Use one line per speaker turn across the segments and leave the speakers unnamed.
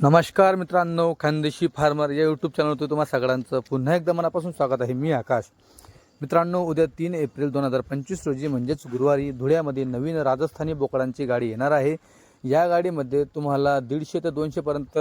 नमस्कार मित्रांनो खानदेशी फार्मर या यूट्यूब चॅनलवरती तुम्हा सगळ्यांचं पुन्हा एकदा मनापासून स्वागत आहे मी आकाश. मित्रांनो उद्या तीन एप्रिल दोन हजार पंचवीस रोजी म्हणजेच गुरुवारी धुळ्यामध्ये नवीन राजस्थानी बोकडांची गाडी येणार आहे. या गाडीमध्ये तुम्हाला दीडशे ते दोनशेपर्यंत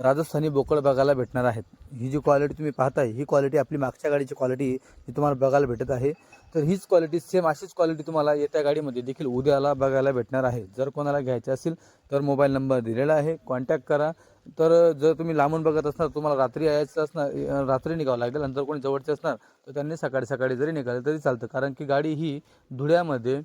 राजस्थानी बोकड बघायला भेटणार आहेत. ही जी क्वालिटी तुम्ही पाहताय ही क्वालिटी आपली मागच्या गाडीची क्वालिटी ही तुम्हाला बघायला भेटत आहे. तर हीच क्वालिटी सेम अशीच क्वालिटी तुम्हाला येत्या गाडीमध्ये देखील उद्याला बघायला भेटणार आहे. जर कोणाला घ्यायचे असेल तर मोबाईल नंबर दिलेला आहे. कॉन्टॅक्ट करा. तर जर तुम्ही लांबून बघत असणार तुम्हाला रात्री यायचं असणार रात्री निघावं लागेल आणि जर कोणी जवळचे असणार तर त्यांनी सकाळी सकाळी जरी निघाले तरी चालतं. कारण की गाडी ही धुळ्यामध्ये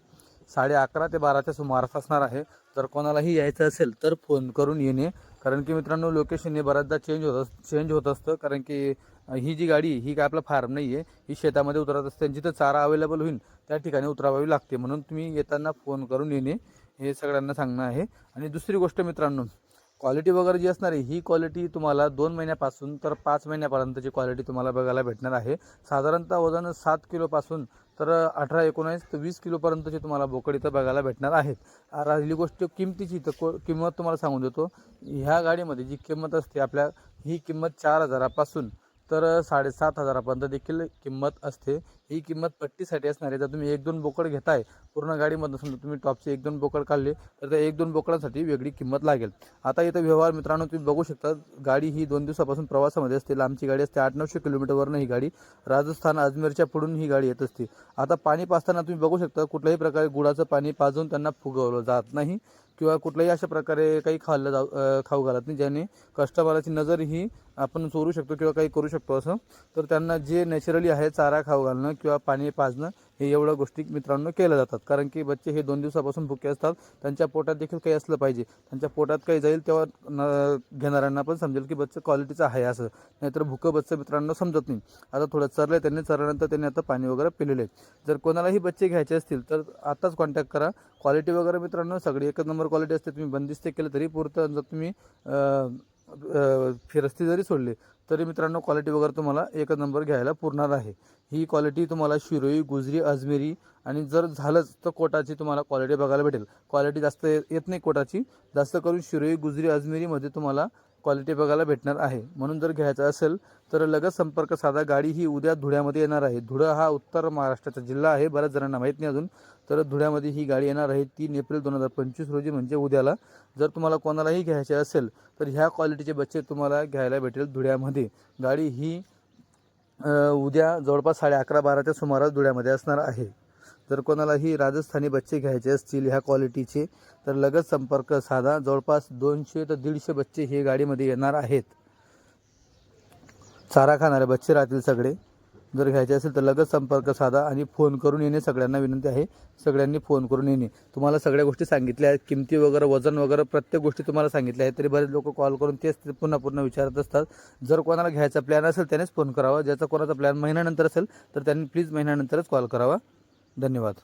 साडे अकरा ते बाराच्या सुमारास असणार आहे. जर कोणालाही यायचं असेल तर फोन करून येणे. कारण की मित्रांनो लोकेशन हे बऱ्याचदा चेंज होत अस चेंज होत असतं. कारण की ही जी गाडी ही काय आपलं फार्म नाही आहे ही शेतामध्ये उतरत असते. आणि जिथं चारा अवेलेबल होईल त्या ठिकाणी उतरावावी लागते. म्हणून तुम्ही येताना फोन करून येणे. हे सगळ्यांना सांगणं आहे. आणि दुसरी गोष्ट मित्रांनो क्वालिटी वगैरे जी असणार आहे ही क्वालिटी तुम्हाला दोन महिन्यापासून तर पाच महिन्यापर्यंतची क्वालिटी तुम्हाला बघायला भेटणार आहे. साधारणतः वजन सात किलोपासून तर अठरा एकोणावीस ते वीस किलोपर्यंतचे तुम्हाला बोकड इथं बघायला भेटणार आहेत. राहिली गोष्ट किमतीची तर को किंमत तुम्हाला सांगून देतो. ह्या गाडीमध्ये जी किंमत असते आपल्या ही किंमत चार हजारापासून तर साडेसात हजारापर्यंत देखील किंमत असते. ही किंमत पट्टीसाठी असणार आहे. जर तुम्ही एक दोन बोकड घेताय पूर्ण गाडीमधून समजा तुम्ही टॉपचे एक दोन बोकड काढले तर त्या एक दोन बोकडांसाठी वेगळी किंमत लागेल. आता इथं व्यवहार मित्रांनो तुम्ही बघू शकता गाडी ही दोन दिवसापासून प्रवासामध्ये असते. लांबची गाडी असते आठ नऊशे किलोमीटरवरनं ही गाडी. राजस्थान अजमेरच्या पुढून ही गाडी येत असते. आता पाणी पाजताना तुम्ही बघू शकता कुठल्याही प्रकारे गुळाचं पाणी पाजून त्यांना फुगवलं जात नाही किंवा कुठल्याही अशा प्रकारे काही खाल्लं जाऊ खाऊ घालत नाही ज्याने कस्टमराची नजर ही आपण चोरू शकतो किंवा काही करू शकतो असं. तर त्यांना जे नॅचरली आहे चारा खाऊ घालणं किंवा पाणी पाजणं हे एवढ्या गोष्टी मित्रांनो केल्या जातात. कारण की बच्चे हे दोन दिवसापासून भुके असतात. त्यांच्या पोटात देखील काही असलं पाहिजे. त्यांच्या पोटात काही जाईल तेव्हा न घेणाऱ्यांना पण समजेल की बच्चं क्वालिटीचं आहे असं. नाहीतर भुकं बच्चं मित्रांनो समजत नाही. आता थोडं चरलं त्यांनी चरल्यानंतर त्यांनी आता पाणी वगैरे पिलेले आहे. जर कोणालाही बच्चे घ्यायचे असतील तर आताच कॉन्टॅक्ट करा. क्वालिटी वगैरे मित्रांनो सगळी एकच नंबर क्वालिटी असते. तुम्ही बंदिस्त केलं तरी पुरतं. जर तुम्ही फिरस्ती जरी सोडली तरी मित्रांनो क्वालिटी वगैरे तुम्हाला एकच नंबर घ्यायला पुरणार आहे. ही क्वालिटी तुम्हाला शिरोई गुजरी अजमेरी आणि जर झालंच तर कोटाची तुम्हाला क्वालिटी बघायला भेटेल. क्वालिटी जास्त येत नाही कोटाची. जास्त करून शिरोई गुजरी अजमेरीमध्ये तुम्हाला क्वालिटी बघायला भेटणार आहे. म्हणून जर घ्यायचं असेल तर लगेच संपर्क साधा. गाडी ही उद्या धुळ्यामध्ये येणार आहे. धुळा हा उत्तर महाराष्ट्राचा जिल्हा आहे. बऱ्याच जणांना माहीत नाही अजून. तर धुळ्यामध्ये ही गाडी येणार आहे तीन एप्रिल दोन हजार पंचवीस रोजी म्हणजे उद्याला. जर तुम्हाला कोणालाही घ्यायचे असेल तर ह्या क्वालिटीचे बच्चे तुम्हाला घ्यायला भेटेल धुळ्यामध्ये. गाडी ही उद्या जवळपास साडे अकरा बाराच्या सुमारास धुळ्यामध्ये असणार आहे. जर कोणालाही राजस्थानी बच्चे घ्यायचे असतील ह्या क्वालिटीचे तर लगेच संपर्क साधा. जवळपास दोनशे ते दीडशे बच्चे हे गाडीमध्ये येणार आहेत. चारा खाणारे बच्चे राहतील सगळे. जर घ्यायचे असेल तर लगेच संपर्क साधा आणि फोन करून येणे सगळ्यांना विनंती आहे. सगळ्यांनी फोन करून येणे. तुम्हाला सगळ्या गोष्टी सांगितल्या आहेत. किमती वगैरे वजन वगैरे प्रत्येक गोष्टी तुम्हाला सांगितल्या आहेत. तरी बरेच लोक कॉल करून तेच ते पुन्हा पुन्हा विचारत असतात. जर कोणाला घ्यायचा प्लॅन असेल त्यानेच फोन करावा. ज्याचा कोणाचा प्लॅन महिन्यानंतर असेल तर त्यांनी प्लीज महिन्यानंतरच कॉल करावा. धन्यवाद.